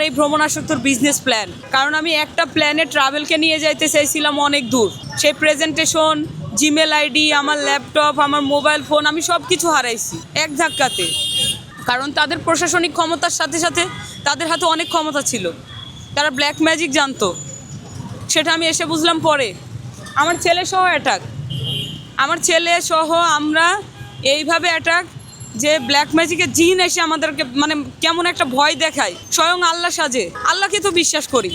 আমার এই ভ্রমণাসক্তর business plan কারণ আমি একটা প্ল্যানে ট্রাভেলকে নিয়ে যাইতে চাইছিলাম অনেক দূর। সেই প্রেজেন্টেশন জিমেল আইডি আমার ল্যাপটপ আমার মোবাইল ফোন আমি সব কিছু হারাইছি এক ধাক্কাতে। কারণ তাদের প্রশাসনিক ক্ষমতার সাথে সাথে তাদের হাতে অনেক ক্ষমতা ছিল। তারা ব্ল্যাক ম্যাজিক জানতো। সেটা আমি এসে বুঝলাম পরে। আমার ছেলে সহ অ্যাটাক আমার ছেলে সহ আমরা এইভাবে অ্যাটাক যে ব্ল্যাক ম্যাজিকের জিন এসে আমাদেরকে মানে কেমন একটা ভয় দেখায়, স্বয়ং আল্লাহ সাজে। আল্লাহকে তো বিশ্বাস করি।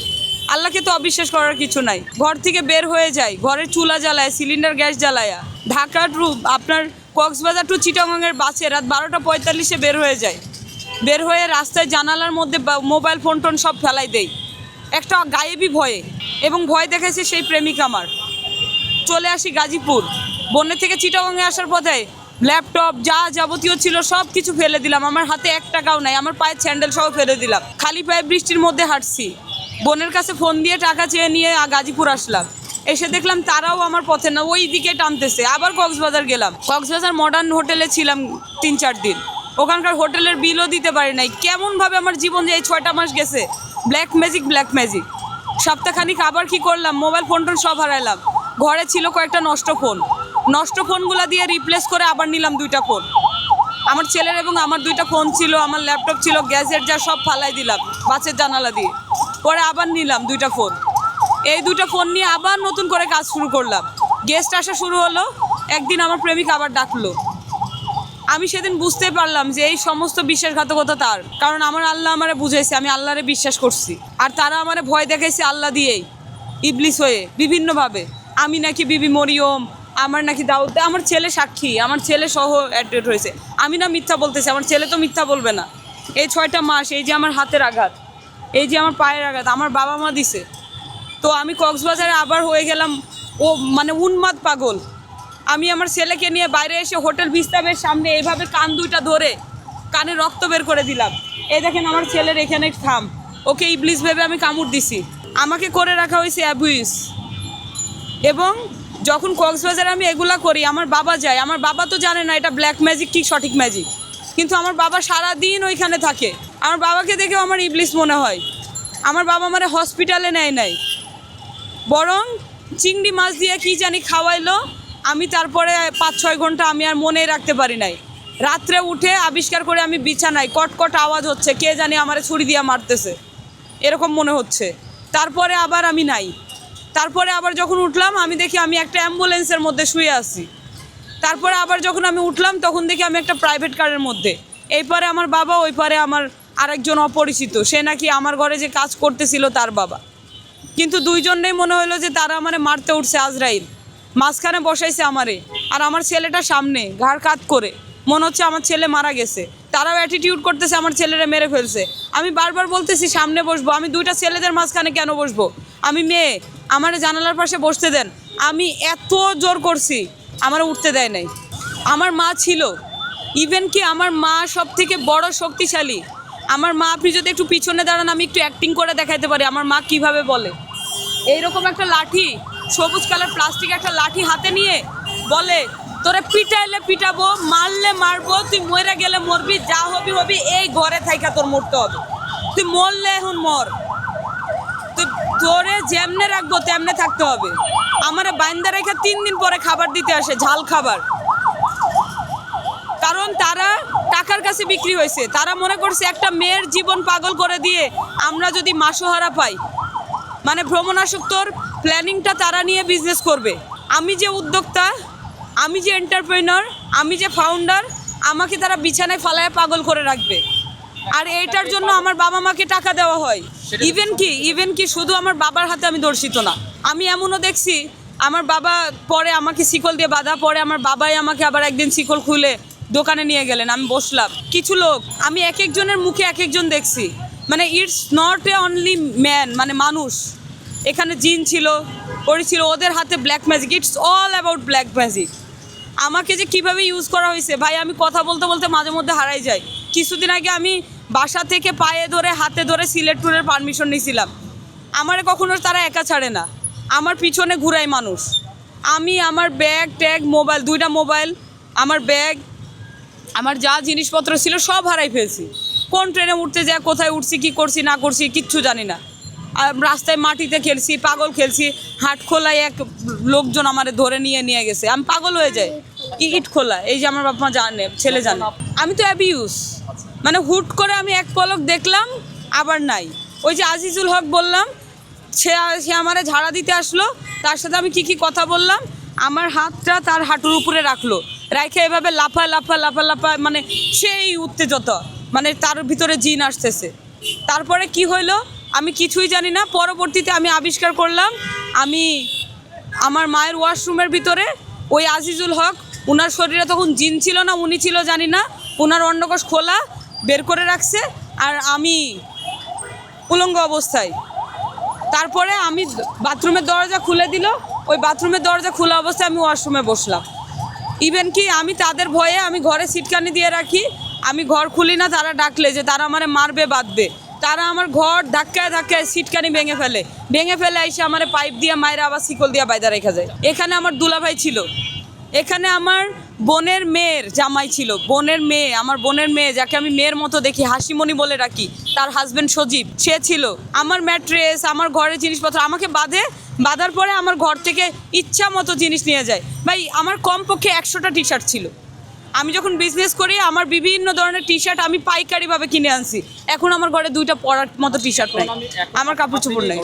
আল্লাহকে তো অবিশ্বাস করার কিছু নাই। ঘর থেকে বের হয়ে যায়, ঘরের চুলা জ্বালায় সিলিন্ডার গ্যাস জ্বালায়া। ঢাকা টু আপনার কক্সবাজার টু চিটাগংয়ের বাসে রাত বারোটা পঁয়তাল্লিশে বের হয়ে যায়। বের হয়ে রাস্তায় জানালার মধ্যে মোবাইল ফোন টোন সব ফেলাই দেয়। একটা গায়েবী ভয়ে এবং ভয় দেখেছে সেই প্রেমিক আমার। চলে আসি গাজীপুর। বন্যে থেকে চিটাগংয়ে আসার পথে ল্যাপটপ, যা যাবতীয় ছিল সব কিছু ফেলে দিলাম। আমার হাতে এক টাকাও নাই, আমার পায়ের স্যান্ডেল সহ ফেলে দিলাম। খালি পায়ে বৃষ্টির মধ্যে হাঁটছি। বোনের কাছে ফোন দিয়ে টাকা চেয়ে নিয়ে গাজীপুর আসলাম। এসে দেখলাম তারাও আমার পথে না, ওই দিকে টানতেছে। আবার কক্সবাজার গেলাম। কক্সবাজার মডার্ন হোটেলে ছিলাম তিন চার দিন। ওখানকার হোটেলের বিলও দিতে পারি নাই। কেমনভাবে আমার জীবন যে এই ছয়টা মাস গেছে? ব্ল্যাক ম্যাজিক ব্ল্যাক ম্যাজিক সপ্তাহখানিক আবার কি করলাম? মোবাইল ফোন টোন সব হারাইলাম। ঘরে ছিল কয়েকটা নষ্ট ফোন নষ্ট ফোনগুলো দিয়ে রিপ্লেস করে আবার নিলাম দুইটা ফোন। আমার ছেলের এবং আমার দুইটা ফোন ছিল, আমার ল্যাপটপ ছিল গ্যাজেট যা সব ফালাই দিলাম, বাসের জানালা দিয়ে। পরে আবার নিলাম দুইটা ফোন। এই দুইটা ফোন নিয়ে আবার নতুন করে কাজ শুরু করলাম। গেস্ট আসা শুরু হলো, একদিন আমার প্রেমিক আবার ডাকলো। আমি সেদিন বুঝতে পারলাম যে এই সমস্ত বিশ্বাসঘাতকতা তার, কারণ আমার আল্লাহ আমারে বুঝাইছে, আমি আল্লাহরে বিশ্বাস করছি। আর তারা আমারে ভয় দেখাইছে আল্লাহ দিয়েই, ইবলিস হয়ে, বিভিন্নভাবে। আমি নাকি বিবি মরিয়ম আমার নাকি দাউদ আমার ছেলে সাক্ষী, আমার ছেলে সহ অ্যাড্রেট হয়েছে। আমি না মিথ্যা বলতেছি, আমার ছেলে তো মিথ্যা বলবে না। এই ছয়টা মাস, এই যে আমার হাতের আঘাত, এই যে আমার পায়ের আঘাত, আমার বাবা মা দিছে। তো আমি কক্সবাজারে আবার হয়ে গেলাম, ও মানে উন্মাদ পাগল। আমি আমার ছেলেকে নিয়ে বাইরে এসে হোটেল ভিস্তাবের সামনে এইভাবে কান দুইটা ধরে কানে রক্ত বের করে দিলাম। এই দেখেন আমার ছেলের এখানে থাম। ওকে ইবলিস ভেবে আমি কামড় দিছি। আমাকে করে রাখা হয়েছে অ্যাবুইস এবং যখন কক্সবাজারে আমি এগুলা করি, আমার বাবা যায়। আমার বাবা তো জানে না এটা ব্ল্যাক ম্যাজিক ঠিক সঠিক ম্যাজিক কিন্তু আমার বাবা সারা দিন ওইখানে থাকে। আমার বাবাকে দেখেও আমার ইবলিস মনে হয়। আমার বাবা আমার হসপিটালে নেয় নাই। বরং চিংড়ি মাছ দিয়ে কি জানি খাওয়াইলো, আমি তারপরে পাঁচ ছয় ঘণ্টা আমি আর মনে রাখতে পারি নাই। রাত্রে উঠে আবিষ্কার করে আমি বিছানায় কটকট আওয়াজ হচ্ছে, কে জানি আমারে ছুরি দিয়ে মারতেছে। এরকম মনে হচ্ছে। তারপরে আবার আমি নাই। তারপরে আবার যখন উঠলাম, আমি দেখি আমি একটা অ্যাম্বুলেন্সের মধ্যে শুয়ে আছি। তারপরে আবার যখন আমি উঠলাম, তখন দেখি আমি একটা প্রাইভেট কারের মধ্যে। এই পারে আমার বাবা ওই পারে আমার আরেকজন অপরিচিত। সে নাকি আমার ঘরে যে কাজ করতেছিল তার বাবা। কিন্তু দুইজনেই মনে হলো যে তারা আমারে মারতে উঠছে আজরাইল। মাঝখানে বসাইছে আমারে। আর আমার ছেলেটা সামনে, ঘাড় কাত করে। মনে হচ্ছে আমার ছেলে মারা গেছে। তারাও অ্যাটিটিউড করতেছে, আমার ছেলেরা মেরে ফেলছে। আমি বারবার বলতেছি, সামনে বসবো। আমি দুইটা ছেলেদের মাঝখানে কেন বসবো? আমি মেয়ে আমার জানালার পাশে বসতে দেন। আমি এত জোর করছি, আমার উঠতে দেয় নাই। আমার মা ছিল। ইভেন কি আমার মা সব থেকে বড় শক্তিশালী। আমার মা, আপনি যদি একটু পিছনে দাঁড়ান, আমি একটু অ্যাক্টিং করে দেখাতে পারি। আমার মা কীভাবে বলে? এইরকম একটা লাঠি, সবুজ কালার প্লাস্টিক একটা লাঠি হাতে নিয়ে বলে, তোরে পিটাইলে পিটাবো, মারলে মারবো, তুই মরে গেলে মরবি, যা হবি হবি, এই ঘরে থাইকা তোর মরতে হবে। তুই মরলে এখন মর। তোরে যেমনে রাখব, তেমনে থাকতে হবে। আমার বাইন্দা রেখে তিন দিন পরে খাবার দিতে আসে, ঝাল খাবার। কারণ তারা টাকার কাছে বিক্রি হয়েছে। তারা মনে করছে একটা মেয়ের জীবন পাগল করে দিয়ে আমরা যদি মাসোহারা পাই। মানে ভ্রমণাসক্তর প্ল্যানিংটা তারা নিয়ে বিজনেস করবে। আমি যে উদ্যোক্তা, আমি যে এন্টারপ্রেনার আমি যে ফাউন্ডার আমাকে তারা বিছানায় ফালায় পাগল করে রাখবে। আর এইটার জন্য আমার বাবা মাকে টাকা দেওয়া হয়। ইভেন কি ইভেন কি শুধু আমার বাবার হাতে আমি দর্শিত না। আমি এমনও দেখছি আমার বাবা পরে আমাকে শিকল দিয়ে বাঁধা পরে আমার বাবাই আমাকে আবার একদিন শিকল খুলে দোকানে নিয়ে গেলেন আমি বসলাম। কিছু লোক আমি এক একজনের মুখে এক একজন দেখছি। মানে it's not a only man মানে মানুষ। এখানে জিন ছিল ওরি ছিল ওদের হাতে black magic it's all about black magic আমাকে যে কীভাবে ইউজ করা হয়েছে ভাই আমি কথা বলতে বলতে মাঝে মধ্যে হারাই যাই। কিছুদিন আগে আমি বাসা থেকে পায়ে ধরে, হাতে ধরে সিলেট ট্যুরের পারমিশন নিয়েছিলাম। আমারে কখনো তারা একা ছাড়ে না। আমার পিছনে ঘুরাই মানুষ। আমি আমার ব্যাগ ট্যাগ মোবাইল দুইটা মোবাইল আমার ব্যাগ আমার যা জিনিসপত্র ছিল সব হারাই ফেলছি। কোন ট্রেনে উঠতে যায়, কোথায় উঠছি, কি করছি, না করছি, কিচ্ছু জানি না। আর রাস্তায় মাটিতে খেলছি, পাগল খেলছি, হাট খোলায় এক লোকজন আমারে ধরে নিয়ে নিয়ে গেছে। আমি পাগল হয়ে যাই। ইট খোলা, এই যে আমার বাপ মা জানে, ছেলে জানে। আমি তো অ্যাবিউস মানে হুট করে আমি এক পলক দেখলাম, আবার নাই। ওই যে আজিজুল হক বললাম, সে সে আমারে ঝাড়া দিতে আসলো, তার সাথে আমি কি কি কথা বললাম, আমার হাতটা তার হাঁটুর উপরে রাখল রাখে এভাবে লাফা লাফা লাফা লাফা মানে সেই উত্তেজতা মানে তার ভিতরে জিন আসতেছে। তারপরে কি হইল, আমি কিছুই জানি না, পরবর্তীতে আমি আবিষ্কার করলাম, আমি আমার মায়ের ওয়াশরুমের ভিতরে ওই আজিজুল হক ওনার শরীরে তখন জিন ছিল না, উনি ছিল জানি না ওনার অন্নকোষ খোলা বের করে রাখছে আর আমি উলঙ্গ অবস্থায়। তারপরে আমি বাথরুমের দরজা খুলে দিল। ওই বাথরুমের দরজা খোলা অবস্থায় আমি ওয়াশরুমে বসলাম। ইভেন কি আমি তাদের ভয়ে আমি ঘরে সিটকানি দিয়ে রাখি। আমি ঘর খুলি না, তারা ডাকলে যে তারা আমারে মারবে, বাঁধবে। তারা আমার ঘর ধাক্কায় ধাক্কায় সিটকানি ভেঙে ফেলে। ভেঙে ফেলে এসে আমার পাইপ দিয়ে, মায়ের আবার শিকল দিয়ে বাইদা রেখা যায়। এখানে আমার দুলাভাই ছিল। এখানে আমার বোনের মেয়ের জামাই ছিল, বোনের মেয়ে, আমার বোনের মেয়ে, যাকে আমি মেয়ের মতো দেখি, হাসিমণি বলে রাখি তার হাজবেন্ড সজীব, সে ছিল আমার ম্যাট্রেস আমার ঘরের জিনিসপত্র, আমাকে বাঁধে, বাঁধার পরে আমার ঘর থেকে ইচ্ছা মতো জিনিস নিয়ে যায়। ভাই, আমার কমপক্ষে একশোটা টি শার্ট ছিল। আমি যখন বিজনেস করি, আমার বিভিন্ন ধরনের টি শার্ট আমি পাইকারিভাবে কিনে আনছি। এখন আমার ঘরে দুইটা পরার মতো টি শার্ট নেই। আমার কাপড় চোপড় নেই।